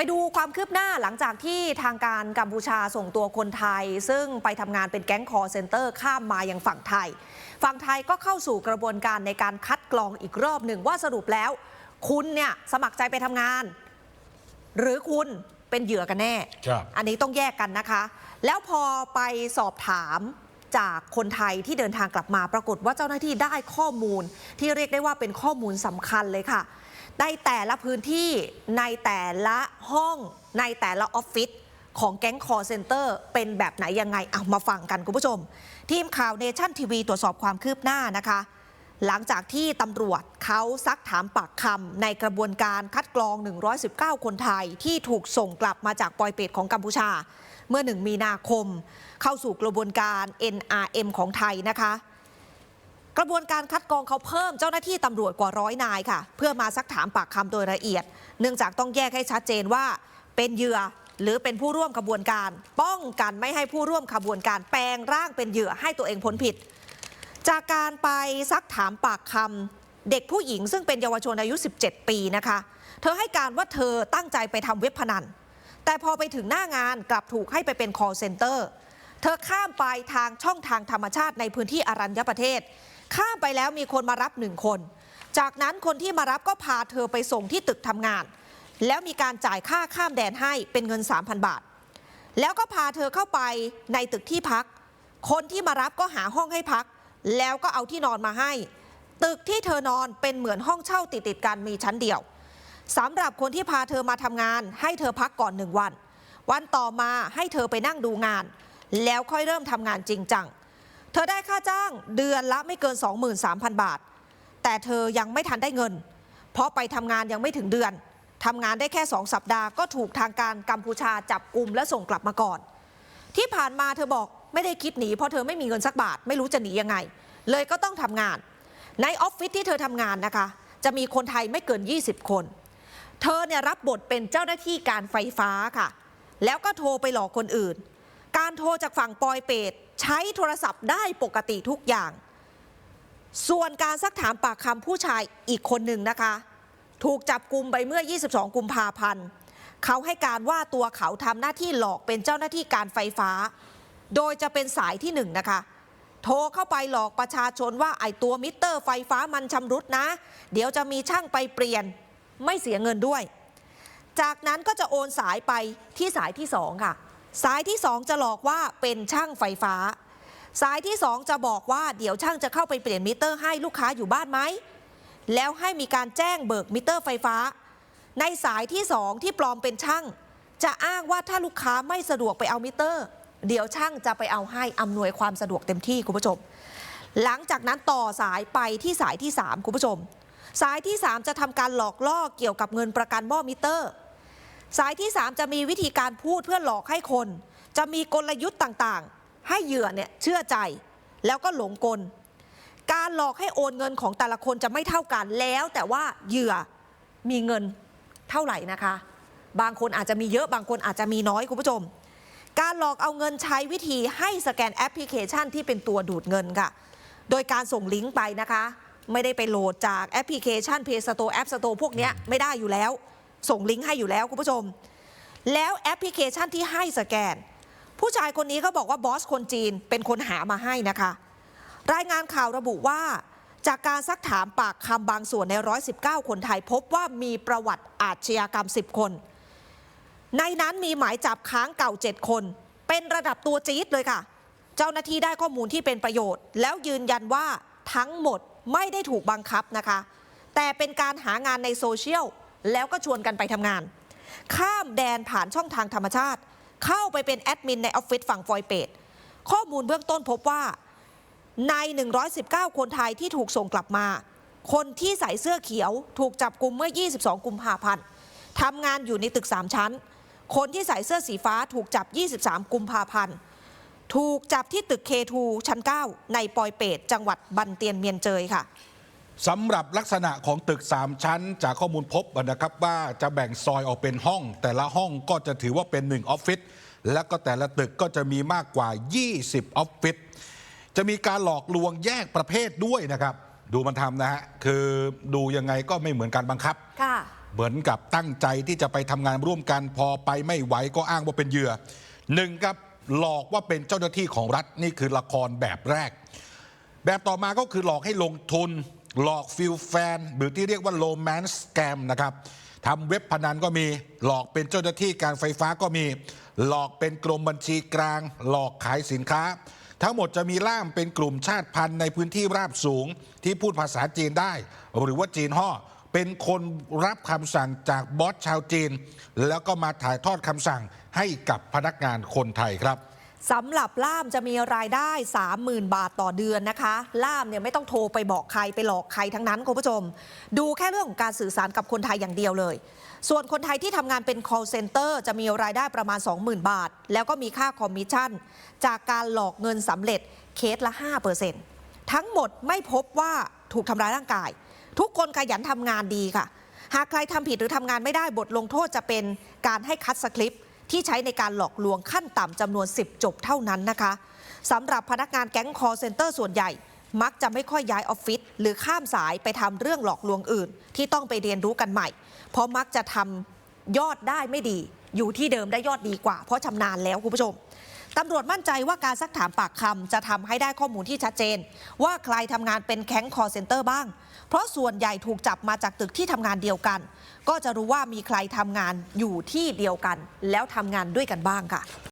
ไปดูความคืบหน้าหลังจากที่ทางการกัมพูชาส่งตัวคนไทย ซึ่งไปทำงานเป็นแก๊งคอร์เซนเตอร์ข้ามมายังฝั่งไทย ฝั่งไทยก็เข้าสู่กระบวนการในการคัดกรองอีกรอบหนึ่งว่าสรุปแล้ว คุณเนี่ยสมัครใจไปทำงาน หรือคุณเป็นเหยื่อกันแน่ครับอันนี้ต้องแยกกันนะคะ แล้วพอไปสอบถามจากคนไทยที่เดินทางกลับมาปรากฏว่าเจ้าหน้าที่ได้ข้อมูล ที่เรียกได้ว่าเป็นข้อมูลสำคัญเลยค่ะ ในแต่ละพื้นที่ในแต่ละห้องในแต่ละออฟฟิศของแก๊งคอร์เซนเตอร์เป็นแบบไหนยังไงเอามาฟังกันคุณผู้ชม ทีมข่าวเนชั่นทีวีตรวจสอบความคืบหน้านะคะ หลังจากที่ตำรวจเขาซักถามปากคำในกระบวนการคัดกรอง 119 คนไทยที่ถูกส่งกลับมาจากปอยเปตของกัมพูชา เมื่อ 1 มีนาคม เข้าสู่กระบวนการ NRM ของไทยนะคะ กระบวนการคัดกรองเขาเพิ่มเจ้าหน้าที่ตำรวจกว่าร้อยนายค่ะ เพื่อมาซักถามปากคำโดยละเอียด เนื่องจากต้องแยกให้ชัดเจนว่า เป็นเหยื่อหรือเป็นผู้ร่วมขบวนการ ป้องกันไม่ให้ผู้ร่วมขบวนการแปลงร่างเป็นเหยื่อให้ตัวเองพ้นผิด จากการไปซักถามปากคำเด็กผู้หญิงซึ่งเป็นเยาวชนอายุ 17 ปีนะคะ เธอให้การว่าเธอตั้งใจไปทำเว็บพนัน แต่พอไปถึงหน้างานกลับถูกให้ไปเป็น call center เธอข้ามไปทางช่องทางธรรมชาติในพื้นที่อรัญญประเทศ ข้ามไปแล้วมีคนมารับหนึ่งคน จากนั้นคนที่มารับก็พาเธอไปส่งที่ตึกทำงาน แล้วมีการจ่ายค่าข้ามแดนให้เป็นเงิน 3,000 บาท แล้วก็พาเธอเข้าไปในตึกที่พัก คนที่มารับก็หาห้องให้พัก แล้วก็เอาที่นอนมาให้ ตึกที่เธอนอนเป็นเหมือนห้องเช่าติดติดกันมีชั้นเดียวสำหรับคนที่พาเธอมาทำงาน ให้เธอพักก่อนหนึ่งวัน วันต่อมาให้เธอไปนั่งดูงาน แล้วค่อยเริ่มทำงานจริงจัง เธอได้ค่าจ้างเดือนละไม่เกิน 23,000 บาท แต่เธอยังไม่ทันได้เงิน เพราะไปทำงานยังไม่ถึงเดือนทำงานได้แค่2สัปดาห์ก็ถูกทางการกัมพูชาจับกลุ่มและส่งกลับมาก่อน ที่ผ่านมาเธอบอกไม่ได้คิดหนีเพราะเธอไม่มีเงินสักบาท ไม่รู้จะหนียังไง เลยก็ต้องทำงาน ในออฟฟิศที่เธอทำงานนะคะ จะมีคนไทยไม่เกิน 20 คน เธอเนี่ยรับบทเป็นเจ้าหน้าที่การไฟฟ้าค่ะ แล้วก็โทรไปหลอกคนอื่น การโทรจากฝั่งปอยเปต ใช้โทรศัพท์ได้ปกติทุกอย่าง ส่วนการซักถามปากคำผู้ชายอีกคนหนึ่งนะคะ ถูกจับกลุ่มไปเมื่อ 22 กุมภาพันธ์เขาให้การว่าตัวเขาทำหน้าที่หลอกเป็นเจ้าหน้าที่การไฟฟ้า โดยจะเป็นสายที่หนึ่งนะคะ โทรเข้าไปหลอกประชาชนว่าไอตัวมิเตอร์ไฟฟ้ามันชำรุดนะ เดี๋ยวจะมีช่างไปเปลี่ยน ไม่เสียเงินด้วย จากนั้นก็จะโอนสายไปที่สายที่สองค่ะ สายที่สองจะหลอกว่าเป็นช่างไฟฟ้า สายที่สองจะบอกว่าเดี๋ยวช่างจะเข้าไปเปลี่ยนมิเตอร์ให้ลูกค้าอยู่บ้านไหม แล้วให้มีการแจ้งเบิกมิเตอร์ไฟฟ้า ในสายที่สองที่ปลอมเป็นช่าง จะอ้างว่าถ้าลูกค้าไม่สะดวกไปเอามิเตอร์ เดี๋ยวช่างจะไปเอาให้อำนวยความสะดวกเต็มที่คุณผู้ชม หลังจากนั้นต่อสายไปที่สายที่3คุณผู้ชม สายที่ 3 จะทำการหลอกล่อเกี่ยวกับเงินประกันหม้อมิเตอร์ สายที่ 3 จะมีวิธีการพูดเพื่อหลอกให้คน จะมีกลยุทธ์ต่างๆ ให้เหยื่อเนี่ยเชื่อใจ แล้วก็หลงกล การหลอกให้โอนเงินของแต่ละคนจะไม่เท่ากันแล้ว แต่ว่าเหยื่อมีเงินเท่าไหร่นะคะ บางคนอาจจะมีเยอะบางคนอาจจะมีน้อยคุณผู้ชม การหลอกเอาเงินใช้วิธีให้สแกนแอปพลิเคชันที่เป็นตัวดูดเงินค่ะ โดยการส่งลิงก์ไปนะคะ ไม่ได้ไปโหลดจากแอปพลิเคชัน Play Store App Store พวกนี้ไม่ได้อยู่แล้ว ส่งลิงก์ให้อยู่แล้วคุณผู้ชม แล้วแอปพลิเคชันที่ให้สแกน ผู้ชายคนนี้เขาบอกว่าบอสคนจีนเป็นคนหามาให้นะคะ รายงานข่าวระบุว่าจากการซักถามปากคำบางส่วนใน 119 คนไทยพบว่ามีประวัติอาชญากรรม 10 คน ในนั้นมีหมายจับค้างเก่า 7 คน เป็นระดับตัวจี๊ดเลยค่ะ เจ้าหน้าที่ได้ข้อมูลที่เป็นประโยชน์ แล้วยืนยันว่าทั้งหมดไม่ได้ถูกบังคับนะคะ แต่เป็นการหางานในโซเชียล แล้วก็ชวนกันไปทำงาน ข้ามแดนผ่านช่องทางธรรมชาติ เข้าไปเป็นแอดมินในออฟฟิศฝั่งฟอยเปตข้อมูลเบื้องต้นพบว่าใน 119 คนไทยที่ถูกส่งกลับมา คนที่ใส่เสื้อเขียว ถูกจับกลุ่มเมื่อ 22 กุมภาพันธ์ทำงานอยู่ในตึก 3 ชั้น คนที่ใส่เสื้อสีฟ้าถูกจับ 23 กุมภาพันธ์ถูกจับที่ตึก K2 ชั้น 9 ในปอยเปตจังหวัดบันเตียนเมียนเจยค่ะ สำหรับลักษณะของตึก 3 ชั้น จากข้อมูลพบนะครับว่าจะแบ่งซอยออกเป็นห้อง แต่ละห้องก็จะถือว่าเป็น1ออฟฟิศและก็แต่ละตึกก็จะมีมากกว่า 20ออฟฟิศจะมีการหลอกลวงแยกประเภทด้วยนะครับ ดูมันทำนะฮะคือดูยังไงก็ไม่เหมือนการบังคับค่ะเหมือนกับตั้งใจที่จะไปทำงานร่วมกันพอไปไม่ไหวก็อ้างว่าเป็นเหยื่อหนึ่งครับหลอกว่าเป็นเจ้าหน้าที่ของรัฐนี่คือละครแบบแรก แบบต่อมาก็คือหลอกให้ลงทุน หลอกฟิลแฟน หรือที่เรียกว่าโ o แมนสแกมนะครับทำเว็บพนันก็มี หลอกเป็นเจ้าหน้าที่การไฟฟ้าก็มี หลอกเป็นกรมบัญชีกลาง หลอกขายสินค้า ทั้งหมดจะมีล่ามเป็นกลุ่มชาติพันธุ์ในพื้นที่ราบสูง ที่พูดภาษาจีนได้ หรือว่าจีนห่อเป็นคนรับคำสั่งจากบอสชาวจีน แล้วก็มาถ่ายทอดคำสั่งให้กับพนักงานคนไทยครับ สำหรับล่ามจะมีรายได้ 30,000 บาทต่อเดือนนะคะ ล่ามเนี่ยไม่ต้องโทรไปบอกใครไปหลอกใครทั้งนั้นคุณผู้ชม ดูแค่เรื่องของการสื่อสารกับคนไทยอย่างเดียวเลย ส่วนคนไทยที่ทำงานเป็น call center จะมีรายได้ประมาณ 20,000 บาท แล้วก็มีค่าคอมมิชชั่น จากการหลอกเงินสำเร็จเคสละ 5%ทั้งหมดไม่พบว่าถูกทำร้ายร่างกาย ทุกคนขยันทำงานดีค่ะ หากใครทำผิดหรือทำงานไม่ได้บทลงโทษจะเป็นการให้คัดสคริปต์ ที่ใช้ในการหลอกลวงขั้นต่ำจำนวน 10 จบเท่านั้นนะคะสำหรับพนักงานแก๊งคอเซ็นเตอร์ส่วนใหญ่ มักจะไม่ค่อยย้ายออฟฟิศหรือข้ามสายไปทำเรื่องหลอกลวงอื่น ที่ต้องไปเรียนรู้กันใหม่ เพราะมักจะทำยอดได้ไม่ดี อยู่ที่เดิมได้ยอดดีกว่า เพราะชำนาญแล้วคุณผู้ชม ตำรวจมั่นใจว่าการซักถามปากคำจะทำให้ได้ข้อมูลที่ชัดเจน ว่าใครทำงานเป็นแก๊งคอเซ็นเตอร์บ้าง เพราะส่วนใหญ่ถูกจับมาจากตึกที่ทำงานเดียวกัน ก็จะรู้ว่ามีใครทำงานอยู่ที่เดียวกัน แล้วทำงานด้วยกันบ้างค่ะ